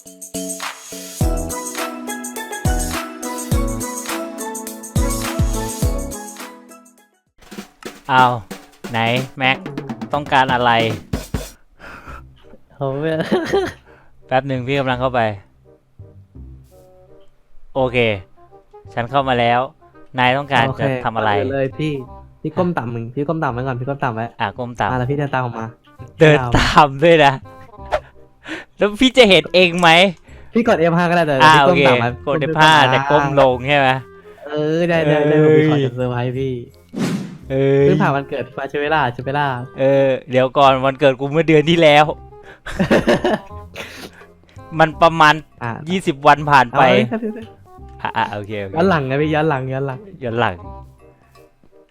เอาไหน แม็ก ต้องการอะไรผมแป๊บหนึ่งพี่กำลังเข้าไป โอเค ฉันเข้ามาแล้ว นายต้องการโอเคจะทำอะไร เาเลยพี่พี่ก้มต่ำมึงพี่ก้มต่ำไว้ก่อนพี่ก้มต่ำไว้อะก้มต่อ่าแล้วพี่เดินตามผมมาำเดินตามด้วยนะ แล้วพี่จะเห็นเองไหมพี่กด F5 ก็ได้แต่อ่าพี่โอก้มเคต่ำไว้กดผ้าแต่ก้มลงใช่ไหม เออได้ได้ได้เอ้ผมยมีขอจะเซอร์ไพรส์พี่เออเพิ่งผ่านวันเกิดมาใช่เวลาใช่เวลาเออ เดี๋ยวก่อนวันเกิดกูเมื่อเดือนที่แล้ว มันประมาณอ่ายี่สิบวันผ่านเอาไปเลยครับพี่อะอะโอเคโอเคย้อนหลังนะพี่ย้อนหลังย้อนหลังย้อนหลัง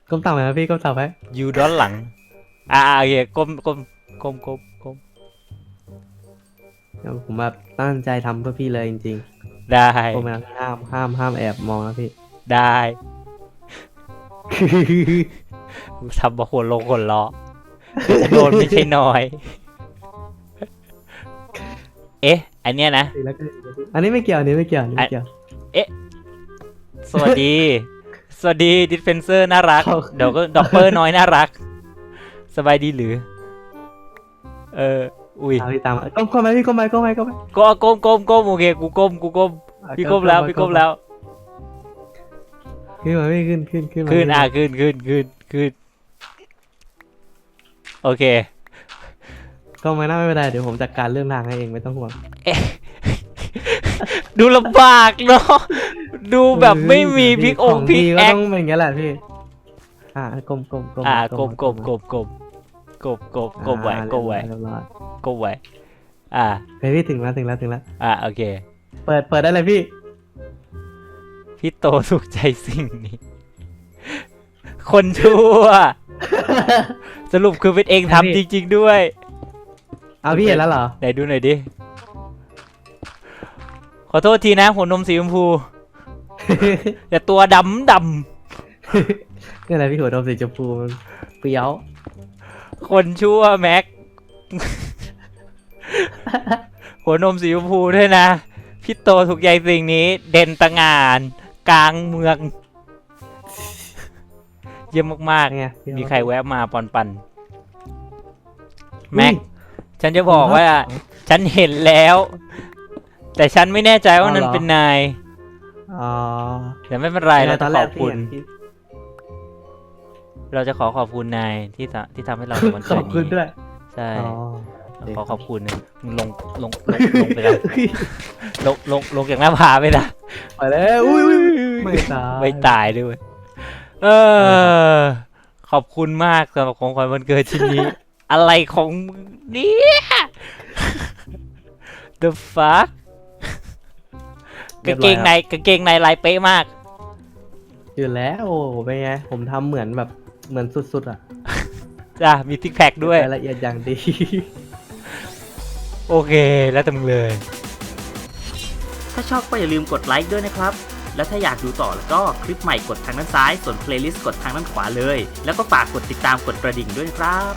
ก้มต่ำไว้นะพี่ก้มต่ำไว้ยูด้อนหลัง อะอะโอเคก้มก้มก้มก้ม ก้มเดี๋ยวผมแบบตั้งใจทำเพื่อพี่เลยจริงได้ ๆผมนะห้ามห้ามห้ามแอบมองนะพี่ ได้ทำมาหัวลงหัวล้อโดนไม่ใช่น้อย เอ๊ะ อันเนี้ยนะ แล้วก็อันนี้ไม่เกี่ยวอันนี้ไม่เกี่ยวอันนี้ไม่เกี่ยว สวัสดี สวัสดีดิสเพนเซอร์น่ารัก ขอบเดี๋ยวก็ด็อปเปอร์น้อยน่ารัก สบายดีหรือ เออ อุ้ยเอาพี่ตามมาก้มก้มไปพี่ก้มไปก้มไปก้มไปก็ก้มก้มก้มโอเคกูก้มกูก้มพี่ก้มแล้วพี่ก้มแล้วขึ้นมาพี่ขึ้นขึ้นขึ้นมาขึ้นพี่อะขึ้นขึ้นขึ้นขึ้นโอเคก้มไปหน้าไม่เป็นไรเดี๋ยวผมจัดการเรื่องทางให้เองไม่ต้องห่วงดูลำบากเนาะดูแบบไม่มีพลิกองค์พลิกดีแอก็คต้องเป็นอย่างนี้ยแหละพี่อ่าก้มก้มก้มอะากลมกลมกลมกลม กลมกลมกลมไว้อ่ากลมไว้เรียบร้อยกลมไว้อ่าเฮ้ยพี่ถึงแล้วถึงแล้วถึงแล้ว อ่าโอเค เปิดเปิดได้เลยพี่ พี่โตสุขใจสิ่งนี้ คนชั่ว สรุปคือเป็นเองทำจริง ๆ ด้วย เอาพี่เห็นแล้วเหรอ ไหนดูหน่อยดิ ขอโทษทีนะหัวนมสีชมพูแต่ตัวดำดนี่อะไรพี่หัวดมสีชมพูมันเปรี้ยวำ คนชั่วแม็ก หัวนมสีชมพูด้วยนะ พี่โตถูกใจสิ่งนี้ เด่นตะงาน กลางเมือง เยี่ยมมากไงๆมีใครแวะมาปอนปัน แม็ก ฉันจะบอกว่า ฉันเห็นแล้ว แต่ฉันไม่แน่ใจว่านั่นเป็นนาย อ๋อแต่ไม่เป็นไรเราตจะอนขแรอกบพี่คุณ เห็นพี่เราจะขอขอบคุณนายที่ทำที่ทำให้เราในวันขเกิอดบคุณนี้ด้วยใช่อ๋อ ขอขอบคุณนะมึงลงลงลงลงไปแล้วลงลงลงจากหน้าผาไปนะ ไปแล้วอุ้ยอุ้ยไม่ตายไม่ตายด้วย เออ ขอบคุณมากสำหรับของขวัญวันเกิดชิ้นนี้ อะไรของมึงเนี่ย The fuck กางเกงในกางเกงในลายเป๊ะมาก อยู่แล้วโอ้โหเป็นไงผมทำเหมือนแบบ เหมือนสุดๆอะ จ้ะมีซิกแพคด้วย รายละเอียดอย่างดี โอเค แล้วแต่มึงเลย ถ้าชอบก็อย่าลืมกดไลค์ด้วยนะครับ แล้วถ้าอยากดูต่อแล้วก็คลิปใหม่กดทางด้านซ้าย ส่วนเพลย์ลิสต์กดทางด้านขวาเลย แล้วก็ฝากกดติดตามกดกระดิ่งด้วยนะครับ